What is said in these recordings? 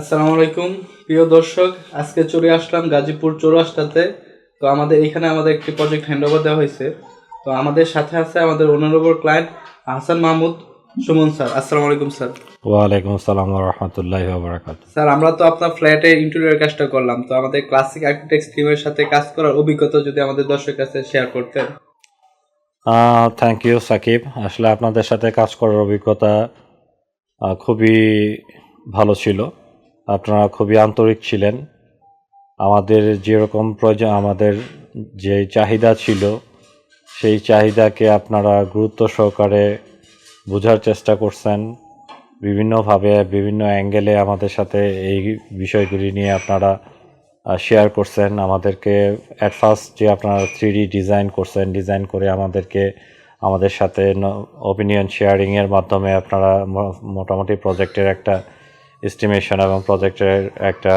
আসসালামু আলাইকুম। প্রিয় দর্শক আজকে চলে আসলাম গাজীপুর চৌরাস্তাতে। তো আমাদের এখানে আমাদের একটি প্রজেক্ট হ্যান্ডওভার দেওয়া হয়েছে। তো আমাদের সাথে আছে আমাদের honourable client Hasan Mahmud Suman sir. আসসালামু আলাইকুম স্যার। ওয়ালাইকুম আসসালাম রহমতুল্লাহ বারাকাত স্যার আমরা তো আপনার ফ্ল্যাটে ইন্টেরিয়র কাজটা করলাম। তো আমাদের ক্লাসিক আর্কিটেক্ট টিমের সাথে কাজ করার অভিজ্ঞতা যদি আমাদের দর্শকের কাছে শেয়ার করতেন। Thank you Sakib. আসলে আপনাদের সাথে কাজ করার অভিজ্ঞতা খুবই ভালো ছিল। আপনারা খুবই আন্তরিক ছিলেন। আমাদের যেরকম প্রয়োজন আমাদের যে চাহিদা ছিল, সেই চাহিদাকে আপনারা গুরুত্ব সহকারে বোঝার চেষ্টা করছেন। বিভিন্নভাবে, বিভিন্ন অ্যাঙ্গেলে আমাদের সাথে এই বিষয়গুলি নিয়ে আপনারা শেয়ার করছেন। আমাদেরকে অ্যাট ফার্স্ট যে আপনারা থ্রি ডিজাইন করছেন ডিজাইন করে আমাদেরকে, আমাদের সাথে অপিনিয়ন শেয়ারিংয়ের মাধ্যমে আপনারা মোটামুটি প্রজেক্টের একটা এস্টিমেশন এবং প্রজেক্টের একটা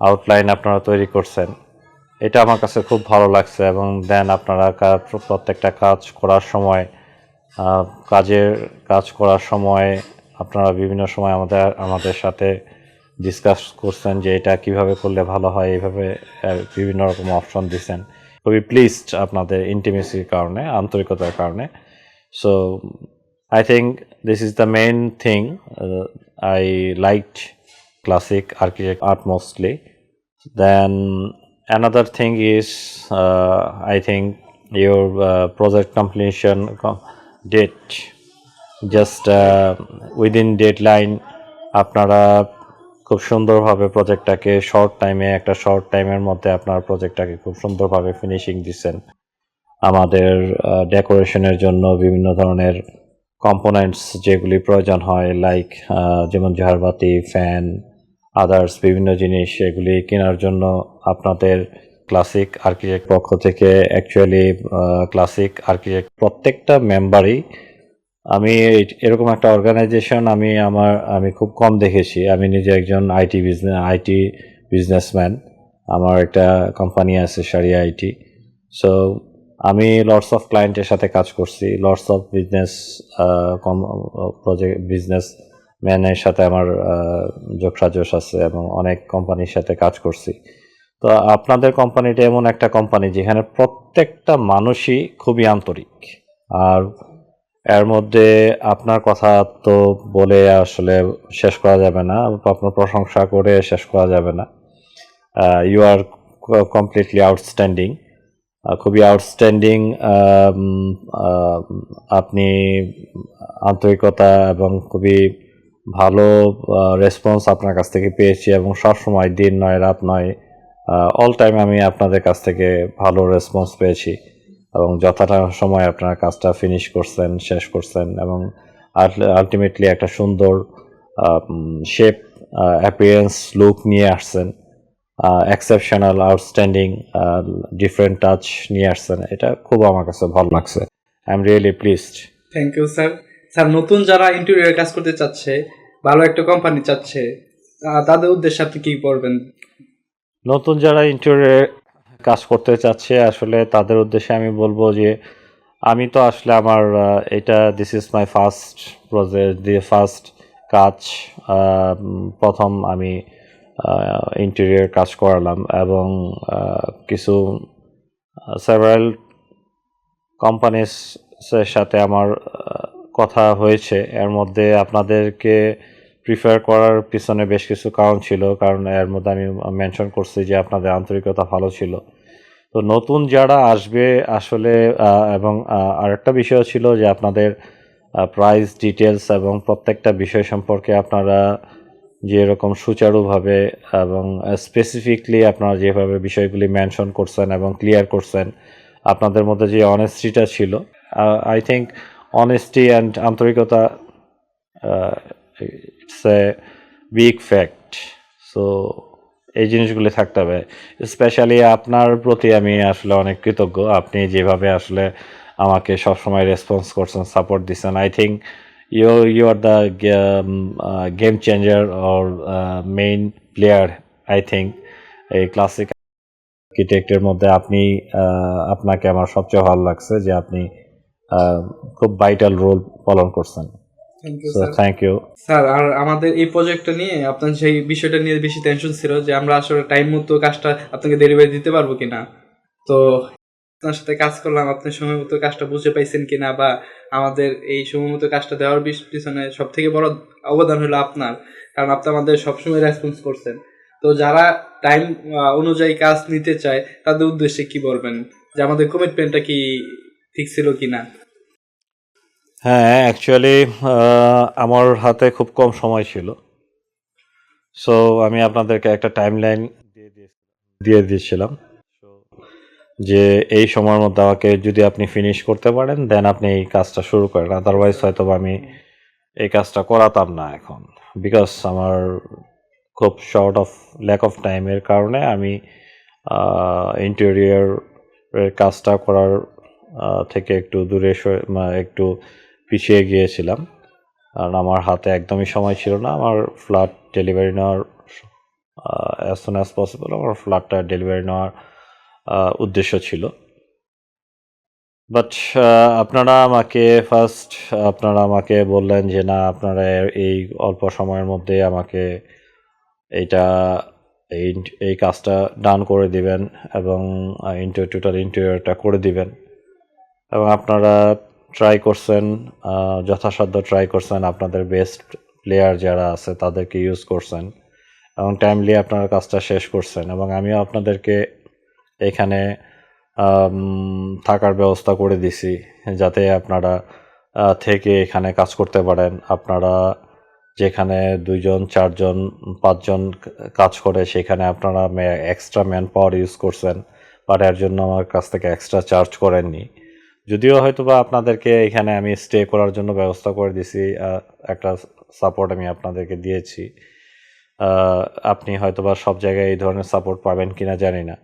আউটলাইন আপনারা তৈরি করছেন। এটা আমার কাছে খুব ভালো লাগছে এবং দেন আপনারা প্রত্যেকটা কাজ করার সময় কাজের কাজ করার সময় আপনারা বিভিন্ন সময় আমাদের আমাদের সাথে ডিসকাস করছেন যে এটা কীভাবে করলে ভালো হয়, এইভাবে বিভিন্ন রকম অপশন দিছেন। খুবই প্লিজড আপনাদের ইন্টিমেসির কারণে, আন্তরিকতার কারণে। So I think this is the main thing I liked classic architect art mostly. Then another thing is uh, i think your uh, project completion com- date just uh, within আপনারা খুব সুন্দরভাবে প্রজেক্টটাকে short টাইমে একটা short টাইমের মধ্যে আপনার প্রজেক্টটাকে খুব সুন্দরভাবে ফিনিশিং দিচ্ছেন। আমাদের ডেকোরেশনের জন্য বিভিন্ন ধরনের কম্পোনেন্টস যেগুলি প্রয়োজন হয় লাইক যেমন ঝাড়বাতি ফ্যান আদার্স বিভিন্ন জিনিস এগুলি কেনার জন্য আপনাদের ক্লাসিক আর্কিটেক্ট পক্ষ থেকে অ্যাকচুয়ালি ক্লাসিক আর্কিটেক্ট প্রত্যেকটা মেম্বারই আমি এরকম একটা অর্গানাইজেশন আমি আমার, আমি খুব কম দেখেছি। আমি নিজে একজন আইটি বিজনেস আইটি বিজনেসম্যান আমার একটা কোম্পানি আছে সারিয়া আইটি সো আমি লর্ডস অফ ক্লায়েন্টের সাথে কাজ করছি Lords of business project business ম্যানের সাথে আমার আহ, যোগসাজশ আছে এবং অনেক কোম্পানির সাথে কাজ করছি। তো আপনাদের কোম্পানিটা এমন একটা কোম্পানি যেখানে প্রত্যেকটা মানুষই খুবই আন্তরিক। আর এর মধ্যে আপনার কথা তো বলে আসলে শেষ করা যাবে না আপনার প্রশংসা করে শেষ করা যাবে না। ইউ আর কমপ্লিটলি আউটস্ট্যান্ডিং খুবই আউটস্ট্যান্ডিং আপনি আন্তরিকতা এবং খুবই ভালো রেসপন্স আপনার কাছ থেকে পেয়েছি এবং সবসময় দিন নয়, রাত নয় অল টাইম আমি আপনাদের কাছ থেকে ভালো রেসপন্স পেয়েছি এবং যথাটা সময় আপনার কাজটা ফিনিশ করছেন, শেষ করছেন এবং আলটিমেটলি একটা সুন্দর শেপ অ্যাপিয়ারেন্স লুক নিয়ে আসছেন। এক্সেপশনাল আউটস্ট্যান্ডিং ডিফারেন্ট টাচ নিয়ে আসছেন। এটা খুব আমার কাছে ভালো লাগছে। I am really pleased thank you sir sir নতুন যারা ইন্টেরিয়র কাজ করতে চাচ্ছে ভালো একটা কোম্পানি চাচ্ছে তাদের উদ্দেশ্যে আপনি কি করবেন? নতুন যারা ইন্টারিয়রে কাজ করতে চাচ্ছে আসলে তাদের উদ্দেশ্যে আমি বলব যে আমি তো আসলে আমার এটা this is my first project the first কাজ প্রথম আমি ইন্টেরিয়র কাজ করালাম এবং কিছু সেভারাল কোম্পানিসের সাথে আমার কথা হয়েছে। এর মধ্যে আপনাদেরকে প্রিফার করার পিছনে বেশ কিছু কারণ ছিল, কারণ এর মধ্যে আমি মেনশন করছি যে আপনাদের আন্তরিকতা ভালো ছিল। তো নতুন যারা আসবে আসলে এবং আরেকটা বিষয় ছিল যে আপনাদের প্রাইস ডিটেলস এবং প্রত্যেকটা বিষয় সম্পর্কে আপনারা যেরকম সুচারুভাবে এবং স্পেসিফিকলি আপনারা যেভাবে বিষয়গুলি মেনশন করছেন এবং ক্লিয়ার করছেন, আপনাদের মধ্যে যে অনেস্টিটা ছিল আই থিঙ্ক অনেস্টি অ্যান্ড আন্তরিকতা it's a big fact so এই জিনিসগুলি থাকতে হবে। স্পেশালি আপনার প্রতি আমি আসলে অনেক কৃতজ্ঞ। আপনি যেভাবে আসলে আমাকে সবসময় রেসপন্স করছেন সাপোর্ট দিচ্ছেন। I think you you are the game changer or main player I think এই ক্লাসিক আর্কিটেক্টের মধ্যে আপনি আহ, আপনাকে আমার সবচেয়ে ভালো লাগছে যে আপনি আহ, খুব ভাইটাল রোল পালন করছেন। Thank you so sir thank you sir আর আমাদের এই প্রজেক্টটা নিয়ে আপনার সেই বিষয়টা নিয়ে বেশি টেনশন ছিল যে আমরা আসলে টাইম মতো কাজটা আপনাকে ডেলিভারি দিতে পারব কিনা। তো আপনার সাথে কাজ করলাম, আপনি সময় মতো কাজটা বুঝে পাইছেন কিনা বা আমাদের এই সময় মতো কাজটা দেওয়ার পিছ- পিছনে সব থেকে বড় অবদান হলো আপনার, কারণ আপনি আমাদের সবসময় রেসপন্স করছেন। তো যারা টাইম অনুযায়ী কাজ নিতে চায়, তাদের উদ্দেশ্যে কি বলবেন? যে আমাদের কমিটমেন্টটা কি ঠিক ছিল কিনা? হ্যাঁ অ্যাকচুয়ালি আমার হাতে খুব কম সময় ছিল। সো আমি আপনাদেরকে একটা টাইম লাইন দিয়ে দিয়েছিলাম। যে এই সময়ের মধ্যে আমাকে যদি আপনি ফিনিশ করতে পারেন দেন আপনি এই কাজটা শুরু করেন। আদারওয়াইজ হয়তো আমি এই কাজটা করাতাম না এখন। বিকজ আমার খুব শর্ট অফ ল্যাক অফ টাইমের কারণে আমি ইন্টেরিয়র কাজটা করার থেকে একটু দূরে একটু পিছিয়ে গিয়েছিলাম। কারণ আমার হাতে একদমই সময় ছিল না। আমার ফ্ল্যাট ডেলিভারি নেওয়ার অ্যাজ সুন অ্যাজ পসিবল আমার ফ্ল্যাটটা ডেলিভারি নেওয়ার উদ্দেশ্য ছিল। বাট আপনারা আমাকে ফার্স্ট আপনারা আমাকে বললেন যে, না, আপনারা এই অল্প সময়ের মধ্যে আমাকে এইটা, এই এই কাজটা ডান করে দিবেন এবং ইন্টার টোটাল ইন্টেরিয়রটা করে দিবেন। এবং আপনারা ট্রাই করছেন যথাসাধ্য ট্রাই করছেন, আপনাদের বেস্ট প্লেয়ার যারা আছে তাদেরকে ইউজ করছেন এবং টাইমলি আপনারা কাজটা শেষ করছেন এবং আমিও আপনাদেরকে এখানে থাকার ব্যবস্থা করে দিছি যাতে আপনারা থেকে এখানে কাজ করতে পারেন। আপনারা যেখানে দুইজন, চারজন, পাঁচজন কাজ করে সেখানে আপনারা এক্সট্রা ম্যান পাওয়ার ইউজ করছেন। বাট এর জন্য আমার কাছ থেকে এক্সট্রা চার্জ করেননি। যদিও হয়তো বা আপনাদেরকে এখানে আমি স্টে করার জন্য ব্যবস্থা করে দিছি একটা সাপোর্ট আমি আপনাদেরকে দিয়েছি। আপনি হয়তো বা সব জায়গায় এই ধরনের সাপোর্ট পাবেন কিনা জানি না।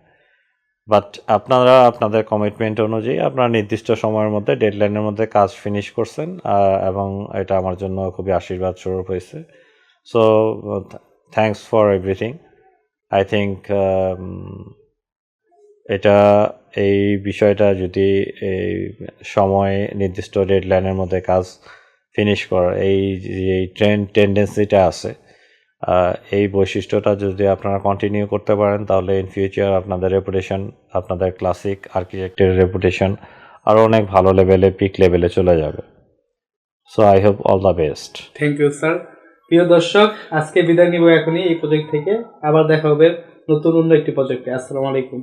বাট আপনারা আপনাদের কমিটমেন্ট অনুযায়ী আপনারা নির্দিষ্ট সময়ের মধ্যে ডেডলাইনের মধ্যে কাজ ফিনিশ করছেন এবং এটা আমার জন্য খুবই আশীর্বাদ স্বরূপ হয়েছে। So thanks for everything I think এটা, এই বিষয়টা যদি এই সময় নির্দিষ্ট ডেডলাইনের মধ্যে কাজ ফিনিশ করার, এই যে ট্রেন্ড টেন্ডেন্সিটা আছে এই বৈশিষ্ট্যটা যদি আপনারা কন্টিনিউ করতে পারেন, তাহলে ইন ফিউচার আপনাদের রেপুটেশন আপনাদের ক্লাসিক আর্কিটেক্টের রেপুটেশন আরও অনেক ভালো লেভেলে পিক লেভেলে চলে যাবে। So I hope all the best thank you sir প্রিয় দর্শক, আজকে বিদায় নিব এখনই এই প্রজেক্ট থেকে। আবার দেখা হবে নতুন অন্য একটি প্রজেক্টে আসসালামু আলাইকুম।